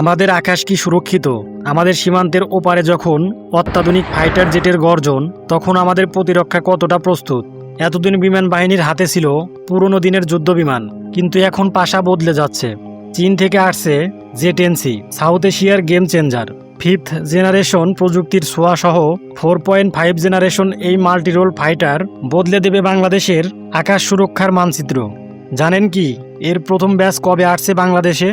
আমাদের আকাশ কি সুরক্ষিত? আমাদের সীমান্তের ওপারে যখন অত্যাধুনিক ফাইটার জেটের গর্জন, তখন আমাদের প্রতিরক্ষা কতটা প্রস্তুত? এতদিন বিমান বাহিনীর হাতে ছিল পুরনো দিনের যুদ্ধ বিমান কিন্তু এখন পাশা বদলে যাচ্ছে। চীন থেকে আসছে জেটেন্সি সাউথ এশিয়ার গেম চেঞ্জার। ফিফথ জেনারেশন প্রযুক্তির সহ ফোর পয়েন্ট ফাইভ জেনারেশন এই মাল্টিরোল ফাইটার বদলে দেবে বাংলাদেশের আকাশ সুরক্ষার মানচিত্র। জানেন কি, এর প্রথম ব্যাচ কবে আসছে বাংলাদেশে?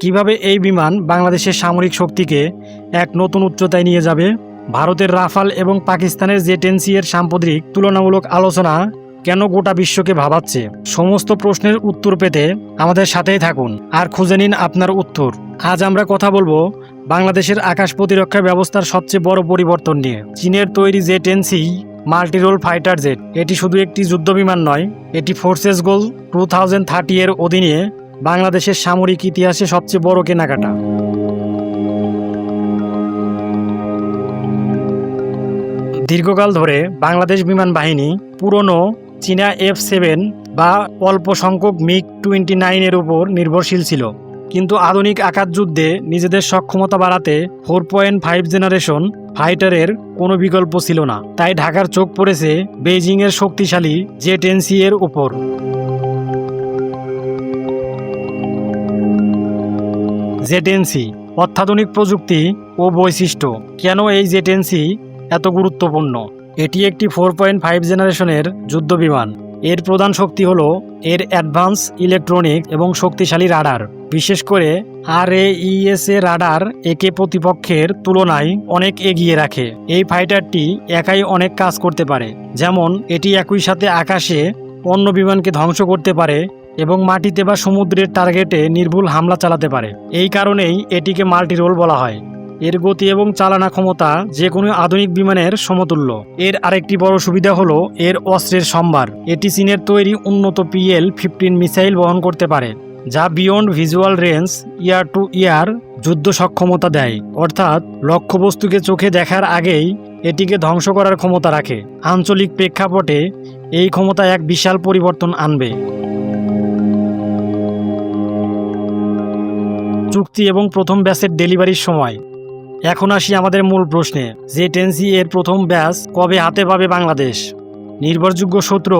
কীভাবে এই বিমান বাংলাদেশের সামরিক শক্তিকে এক নতুন উচ্চতায় নিয়ে যাবে? ভারতের রাফাল এবং পাকিস্তানের জেটেন্সি এর সাম্প্রতিক তুলনামূলক আলোচনা কেন গোটা বিশ্বকে ভাবাচ্ছে? সমস্ত প্রশ্নের উত্তর পেতে আমাদের সাথেই থাকুন। আর খুঁজে নিন আপনার উত্তর। আজ আমরা কথা বলব বাংলাদেশের আকাশ প্রতিরক্ষা ব্যবস্থার সবচেয়ে বড় পরিবর্তন নিয়ে। চীনের তৈরি জেটেন্সি মাল্টিরোল ফাইটার জেট, এটি শুধু একটি যুদ্ধবিমান নয়, এটি forces goal two thousand thirty এর অধীনে বাংলাদেশের সামরিক ইতিহাসে সবচেয়ে বড় কেনাকাটা। দীর্ঘকাল ধরে বাংলাদেশ বিমান বাহিনী পুরনো চীনা এফ সেভেন বা অল্প সংখ্যক মিগ টোয়েন্টি নাইনের উপর নির্ভরশীল ছিল। কিন্তু আধুনিক আকার যুদ্ধে নিজেদের সক্ষমতা বাড়াতে ফোর পয়েন্ট ফাইভ জেনারেশন ফাইটারের কোনো বিকল্প ছিল না। তাই ঢাকার চোখ পড়েছে বেইজিংয়ের শক্তিশালী জেট এনসি এর উপর। জেটেন্সি, অত্যাধুনিক প্রযুক্তি ও বৈশিষ্ট্য। কেন এই জেটেন্সি এত গুরুত্বপূর্ণ? এটি একটি ফোর পয়েন্ট ফাইভ জেনারেশনের যুদ্ধ বিমান। এর প্রধান শক্তি হল এর অ্যাডভান্স ইলেকট্রনিক এবং শক্তিশালী রাডার। বিশেষ করে আর এ রাডার একে প্রতিপক্ষের তুলনায় অনেক এগিয়ে রাখে। এই ফাইটারটি একাই অনেক কাজ করতে পারে। যেমন, এটি একই সাথে আকাশে অন্য বিমানকে ধ্বংস করতে পারে এবং মাটিতে বা সমুদ্রের টার্গেটে নির্ভুল হামলা চালাতে পারে। এই কারণেই এটিকে মাল্টিরোল বলা হয়। এর গতি এবং চালানা ক্ষমতা যে কোনো আধুনিক বিমানের সমতুল্য। এর আরেকটি বড় সুবিধা হলো এর অস্ত্রের সম্ভার। এটি চীনের তৈরি উন্নত পিএল ফিফটিন মিসাইল বহন করতে পারে, যা beyond visual range air to air যুদ্ধ সক্ষমতা দেয়। অর্থাৎ লক্ষ্যবস্তুকে চোখে দেখার আগেই এটিকে ধ্বংস করার ক্ষমতা রাখে। আঞ্চলিক প্রেক্ষাপটে এই ক্ষমতা এক বিশাল পরিবর্তন আনবে। চুক্তি এবং প্রথম ব্যাচের ডেলিভারির সময়। এখন আসি আমাদের মূল প্রশ্নে, যে টেনসি এর প্রথম ব্যাচ কবে হাতে পাবে বাংলাদেশ? নির্ভরযোগ্য সূত্র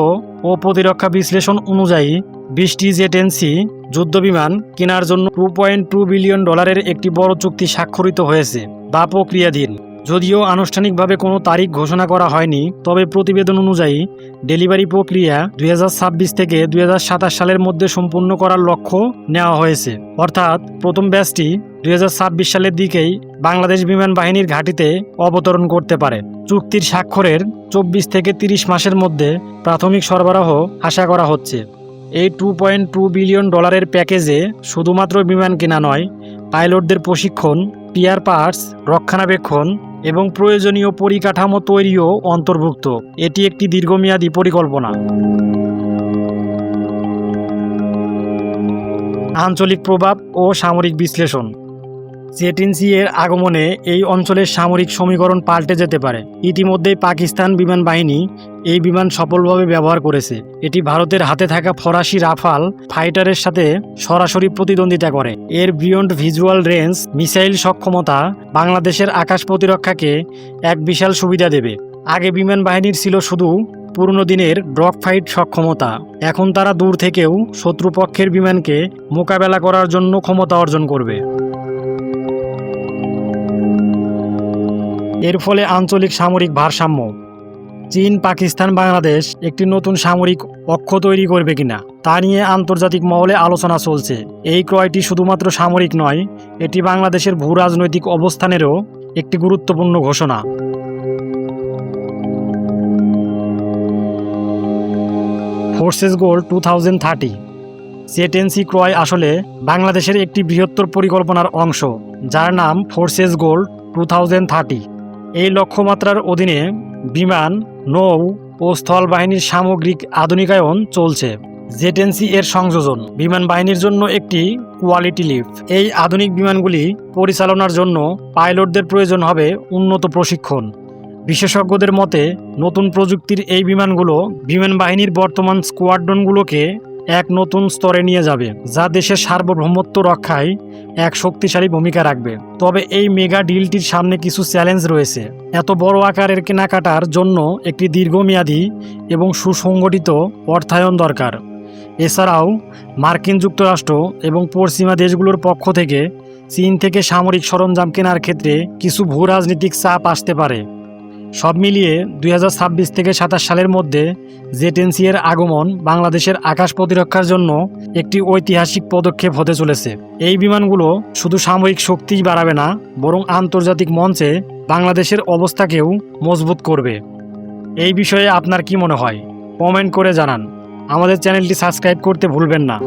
ও প্রতিরক্ষা বিশ্লেষণ অনুযায়ী, বৃষ্টি জেটেন্সি যুদ্ধবিমান কেনার জন্য টু পয়েন্ট টু বিলিয়ন ডলারের একটি বড় চুক্তি স্বাক্ষরিত হয়েছে, বা প্রক্রিয়াধীন। যদিও আনুষ্ঠানিকভাবে কোনো তারিখ ঘোষণা করা হয়নি, তবে প্রতিবেদন অনুযায়ী ডেলিভারি প্রক্রিয়া দুই হাজার ছাব্বিশ থেকে দু হাজার সাতাশ সালের মধ্যে সম্পূর্ণ করার লক্ষ্য নেওয়া হয়েছে। অর্থাৎ প্রথম ব্যাচটি দুই হাজার ছাব্বিশ সালের দিকেই বাংলাদেশ বিমান বাহিনীর ঘাঁটিতে অবতরণ করতে পারে। চুক্তির স্বাক্ষরের চব্বিশ থেকে তিরিশ মাসের মধ্যে প্রাথমিক সরবরাহ আশা করা হচ্ছে। এই টু পয়েন্ট টু বিলিয়ন ডলারের প্যাকেজে শুধুমাত্র বিমান কেনা নয়, পাইলটদের প্রশিক্ষণ, টিয়ার পার্টস, রক্ষণাবেক্ষণ এবং প্রয়োজনীয় পরিকাঠামো তৈরিও অন্তর্ভুক্ত। এটি একটি দীর্ঘমেয়াদী পরিকল্পনা। আঞ্চলিক প্রভাব ও সামরিক বিশ্লেষণ। জেটিনসি এর আগমনে এই অঞ্চলের সামরিক সমীকরণ পাল্টে যেতে পারে। ইতিমধ্যেই পাকিস্তান বিমান বাহিনী এই বিমান সফলভাবে ব্যবহার করেছে। এটি ভারতের হাতে থাকা ফরাসি রাফাল ফাইটারের সাথে সরাসরি প্রতিদ্বন্দ্বিতা করে। এর বিয়ন্ড ভিজুয়াল রেঞ্জ মিসাইল সক্ষমতা বাংলাদেশের আকাশ প্রতিরক্ষাকে এক বিশাল সুবিধা দেবে। আগে বিমান বাহিনীর ছিল শুধু পুরনো দিনের ড্রগ ফাইট সক্ষমতা। এখন তারা দূর থেকেও শত্রুপক্ষের বিমানকে মোকাবেলা করার জন্য ক্ষমতা অর্জন করবে। এর ফলে আঞ্চলিক সামরিক ভারসাম্য। চীন, পাকিস্তান, বাংলাদেশ একটি নতুন সামরিক অক্ষ তৈরি করবে কিনা, তা নিয়ে আন্তর্জাতিক মহলে আলোচনা চলছে। এই ক্রয়টি শুধুমাত্র সামরিক নয়, এটি বাংলাদেশের ভূ রাজনৈতিক অবস্থানেরও একটি গুরুত্বপূর্ণ ঘোষণা। Forces goal two thousand thirty. J ten C ক্রয় আসলে বাংলাদেশের একটি বৃহত্তর পরিকল্পনার অংশ, যার নাম forces goal two thousand thirty. এই লক্ষ্যমাত্রার অধীনে বিমান, নৌ ও স্থল বাহিনীর সামগ্রিক আধুনিকায়ন চলছে। জেটেন্সি এর সংযোজন। বিমান বাহিনীর জন্য একটি কোয়ালিটি লিফট এই আধুনিক বিমানগুলি পরিচালনার জন্য পাইলটদের প্রয়োজন হবে উন্নত প্রশিক্ষণ। বিশেষজ্ঞদের মতে, নতুন প্রযুক্তির এই বিমানগুলো বিমান বাহিনীর বর্তমান স্কোয়াড্রনগুলোকে এক নতুন স্তরে নিয়ে যাবে, যা দেশের সার্বভৌমত্ব রক্ষায় এক শক্তিশালী ভূমিকা রাখবে। তবে এই মেগা ডিলটির সামনে কিছু চ্যালেঞ্জ রয়েছে। এত বড় আকারের কেনাকাটার জন্য একটি দীর্ঘমেয়াদী এবং সুসংগঠিত অর্থায়ন দরকার। এছাড়াও, মার্কিন যুক্তরাষ্ট্র এবং পশ্চিমা দেশগুলোর পক্ষ থেকে চীন থেকে সামরিক সরঞ্জাম কেনার ক্ষেত্রে কিছু ভূ রাজনৈতিক চাপ আসতে পারে। সব মিলিয়ে দু হাজার ছাব্বিশ থেকে সাতাশ সালের মধ্যে জেটেন্সি এর আগমন বাংলাদেশের আকাশ প্রতিরক্ষার জন্য একটি ঐতিহাসিক পদক্ষেপ হতে চলেছে। এই বিমানগুলো শুধু সামরিক শক্তিই বাড়াবে না, বরং আন্তর্জাতিক মঞ্চে বাংলাদেশের অবস্থাকেও মজবুত করবে। এই বিষয়ে আপনার কি মনে হয়? কমেন্ট করে জানান। আমাদের চ্যানেলটি সাবস্ক্রাইব করতে ভুলবেন না।